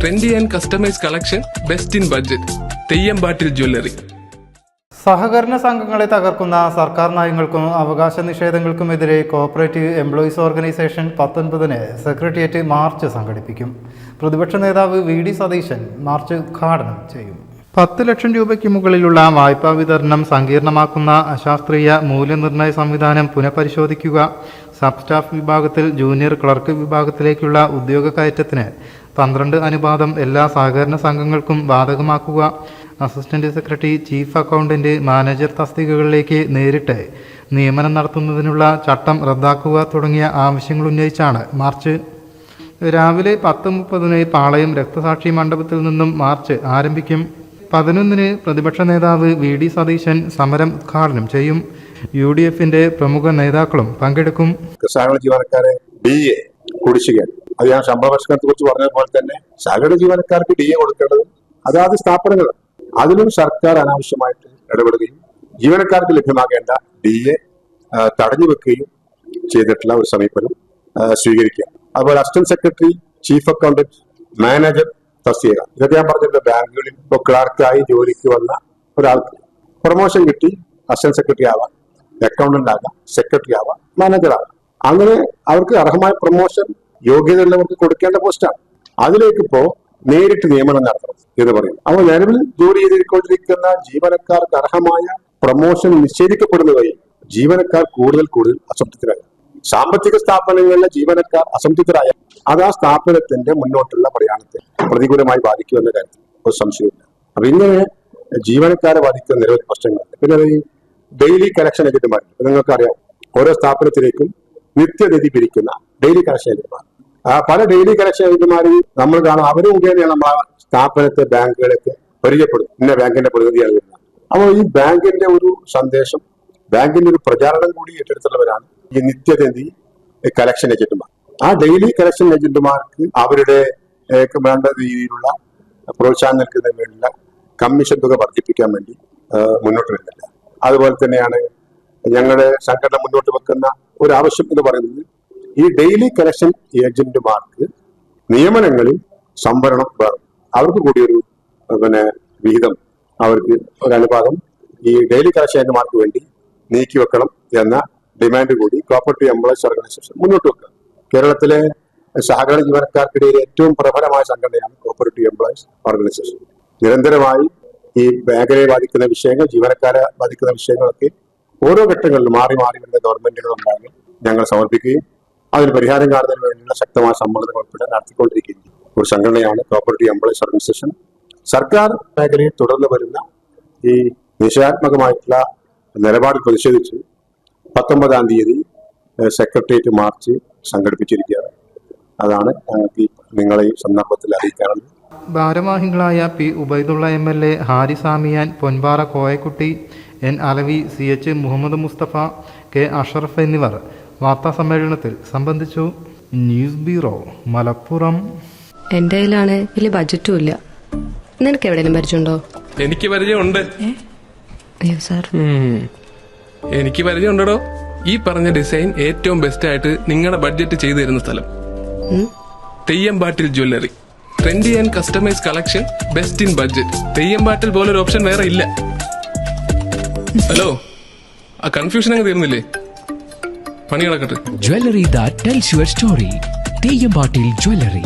Trendy and customise collection best in budget Theyyampattil jewellery സഹകരണ സംഘങ്ങളെ തകർക്കുന്ന സർക്കാർ നയങ്ങൾക്കും അവകാശ നിഷേധങ്ങൾക്കുമെതിരെ കോഓപ്പറേറ്റീവ് എംപ്ലോയീസ് ഓർഗനൈസേഷൻ പത്തൊൻപതിന് സെക്രട്ടേറിയറ്റ് മാർച്ച് സംഘടിപ്പിക്കും. പ്രതിപക്ഷ നേതാവ് വി ഡി സതീശൻ മാർച്ച് ഉദ്ഘാടനം ചെയ്യും. പത്ത് ലക്ഷം രൂപയ്ക്ക് മുകളിലുള്ള വായ്പാ വിതരണം സങ്കീർണമാക്കുന്ന അശാസ്ത്രീയ മൂല്യനിർണയ സംവിധാനം പുനഃപരിശോധിക്കുക. സബ് സ്റ്റാഫ് വിഭാഗത്തിൽ ജൂനിയർ ക്ലർക്ക് വിഭാഗത്തിലേക്കുള്ള ഉദ്യോഗ കയറ്റത്തിന് പന്ത്രണ്ട് അനുപാതം എല്ലാ സഹകരണ സംഘങ്ങൾക്കും ബാധകമാക്കുക. Assistant secretary chief accountant manager തസ്തികകളിലേക്ക് നേരിട്ട് നിയമനം നടത്തുന്നതിനുള്ള ചട്ടം റദ്ദാക്കുക തുടങ്ങിയ ആവശ്യങ്ങൾ ഉന്നയിച്ചാണ് മാർച്ച്. രാവിലെ പത്ത് മുപ്പതിന് പാളയം രക്തസാക്ഷി മണ്ഡപത്തിൽ നിന്നും മാർച്ച് ആരംഭിക്കും. പതിനൊന്നിന് പ്രതിപക്ഷ നേതാവ് വി ഡി സതീശൻ സമരം ഉദ്ഘാടനം ചെയ്യും. യു ഡി എഫിന്റെ പ്രമുഖ നേതാക്കളും പങ്കെടുക്കും. ജീവനക്കാരെ കുടിശ്ശിക അത് ഞാൻ ശമ്പള പരിഷ്കരണത്തെ കുറിച്ച് പോലെ തന്നെ സഹകരണ ജീവനക്കാർക്ക് ഡി എ കൊടുക്കേണ്ടത് അതാത് സ്ഥാപനങ്ങൾ. അതിലും സർക്കാർ അനാവശ്യമായിട്ട് ഇടപെടുകയും ജീവനക്കാർക്ക് ലഭ്യമാകേണ്ട ഡി എ തടഞ്ഞു വെക്കുകയും ചെയ്തിട്ടുള്ള ഒരു സമീപനം സ്വീകരിക്കുക. അതുപോലെ assistant secretary chief accountant manager തസ്തിക ഇതൊക്കെ ഞാൻ പറഞ്ഞിട്ടുണ്ട്. ബാങ്കുകളിൽ ഇപ്പോൾ ക്ലാർക്കായി ജോലിക്ക് വന്ന ഒരാൾക്ക് പ്രൊമോഷൻ കിട്ടി അസിസ്റ്റന്റ് സെക്രട്ടറി ആവാം അക്കൗണ്ടന്റ് ആകാം സെക്രട്ടറി ആവാം മാനേജർ ആവാം. അങ്ങനെ അവർക്ക് അർഹമായ പ്രൊമോഷൻ യോഗ്യതയുള്ളവർക്ക് കൊടുക്കേണ്ട പോസ്റ്റാണ് അതിലേക്ക് ഇപ്പോ നേരിട്ട് നിയമനം നടത്തണം എന്ന് പറയും. അപ്പോൾ നിലവിൽ ജോലി ചെയ്തിരിക്കൊണ്ടിരിക്കുന്ന ജീവനക്കാർക്ക് അർഹമായ പ്രൊമോഷൻ നിഷേധിക്കപ്പെടുന്ന വഴി ജീവനക്കാർ കൂടുതൽ കൂടുതൽ അസംതൃപ്തരായി. സാമ്പത്തിക സ്ഥാപനങ്ങളിലെ ജീവനക്കാർ അസംതൃപ്തരായ അത് ആ സ്ഥാപനത്തിന്റെ മുന്നോട്ടുള്ള പ്രയാണത്തെ പ്രതികൂലമായി ബാധിക്കുമെന്ന കാര്യത്തിൽ ഒരു സംശയമില്ല അപ്പൊ ഇങ്ങനെ ജീവനക്കാരെ ബാധിക്കുന്ന നിരവധി പ്രശ്നങ്ങളുണ്ട്. പിന്നെ ഈ ഡെയിലി കളക്ഷൻ ഏജന്റുമാർ നിങ്ങൾക്കറിയാം ഓരോ സ്ഥാപനത്തിലേക്കും നിത്യനിധി പിരിക്കുന്ന ഡെയിലി കളക്ഷൻ ഏജന്റുമാർ പല ഡെയിലി കളക്ഷൻ ഏജന്റുമാരും നമ്മൾ കാണും. അവർ മുഖേനയാണ് നമ്മൾ സ്ഥാപനത്തെ ബാങ്കുകളൊക്കെ പരിചയപ്പെടും ഇന്ന ബാങ്കിന്റെ പ്രതിനിധിയാണ് വരുന്നത്. അപ്പോൾ ഈ ബാങ്കിന്റെ ഒരു സന്ദേശം ബാങ്കിന്റെ ഒരു പ്രചാരണം കൂടി ഏറ്റെടുത്തുള്ളവരാണ് ഈ നിത്യനിധി കലക്ഷൻ ഏജന്റുമാർ ആ ഡെയിലി കലക്ഷൻ ഏജന്റുമാർക്ക് അവരുടെ വേണ്ട രീതിയിലുള്ള പ്രോത്സാഹനം നൽകുന്നതിന് വേണ്ടിയുള്ള കമ്മീഷൻ തുക വർദ്ധിപ്പിക്കാൻ വേണ്ടി മുന്നോട്ട് വരുന്നില്ല അതുപോലെ തന്നെയാണ് ഞങ്ങളുടെ സംഘടന മുന്നോട്ട് വെക്കുന്ന ഒരു ആവശ്യം എന്ന് പറയുന്നത് ഈ ഡെയിലി കളക്ഷൻ ഏജന്റുമാർക്ക് നിയമനങ്ങളിൽ സംവരണം വേണം. അവർക്ക് കൂടി ഒരു പിന്നെ വിഹിതം അവർക്ക് ഒരു അനുപാതം ഈ ഡെയിലി കളക്ഷൻ ഏജന്റുമാർക്ക് വേണ്ടി നീക്കി വെക്കണം എന്ന ഡിമാൻഡ് കൂടി പ്രോപ്പർട്ടി എംപ്ലോയീസ് ഓർഗനൈസേഷൻ മുന്നോട്ട് വെക്കുക. കേരളത്തിലെ സഹകരണ ജീവനക്കാർക്കിടയിൽ ഏറ്റവും പ്രബലമായ സംഘടനയാണ് കോപ്പറേറ്റീവ് എംപ്ലോയീസ് ഓർഗനൈസേഷൻ നിരന്തരമായി ഈ മേഖലയെ ബാധിക്കുന്ന വിഷയങ്ങൾ ജീവനക്കാരെ ബാധിക്കുന്ന വിഷയങ്ങളൊക്കെ ഓരോ ഘട്ടങ്ങളിലും മാറി മാറി വരുന്ന ഗവൺമെന്റുകൾ ഉണ്ടാകും ഞങ്ങൾ സമർപ്പിക്കുകയും അതിന് പരിഹാരം കാണുന്നതിന് വേണ്ടിയുള്ള ശക്തമായ സമ്മർദ്ദം ഉൾപ്പെടെ നടത്തിക്കൊണ്ടിരിക്കുന്നു. ഒരു സംഘടനയാണ് പ്രോപ്പർട്ടി എംപ്ലോയീസ് ഓർഗനൈസേഷൻ സർക്കാർ മേഖലയിൽ തുടർന്ന് വരുന്ന ഈ നിഷേധാത്മകമായിട്ടുള്ള നിലപാട് പ്രതിഷേധിച്ച് പത്തൊമ്പതാം തീയതി സെക്രട്ടേറിയറ്റ് മാർച്ച് സംഘടിപ്പിച്ചിരിക്കുകയാണ്. അതാണ് ഞങ്ങൾക്ക് നിങ്ങളെ ഈ സന്ദർഭത്തിൽ അറിയിക്കാറുള്ളത്. ഭാരവാഹികളായ P. Ubaidulla M. L. A. Hari Samiyan Ponpara Koyakutty N. Alavi C. H. Muhammad Mustafa K. Ashraf എന്നിവർ വാർത്താസമ്മേളനത്തിൽ സംബന്ധിച്ചു ന്യൂസ് ബ്യൂറോ മലപ്പുറം. എന്റെ കയ്യിലാണ് വലിയ ബജറ്റും ഇല്ല. നിനക്ക് എവിടെയെങ്കിലും പരിചയമുണ്ടോ? എനിക്ക് പരിചയമുണ്ട്. അയ്യോ സാർ. എനിക്ക് പരിചയമുണ്ടോ ഈ പറഞ്ഞ ഡിസൈൻ ഏറ്റവും ബെസ്റ്റ് ആയിട്ട് നിങ്ങളുടെ ബഡ്ജറ്റ് ചെയ്തു തരുന്ന സ്ഥലം. Theyyampattil jewellery trendy and customise collection best in budget Theyyampattil പോലൊരു ഓപ്ഷൻ വേറെ ഇല്ല. ഹലോ ആ കൺഫ്യൂഷൻ അങ്ങ് തീർന്നില്ലേ? പണി കിടക്കട്ടെ Jewelry that tells your story. Teyambatil Jewelry.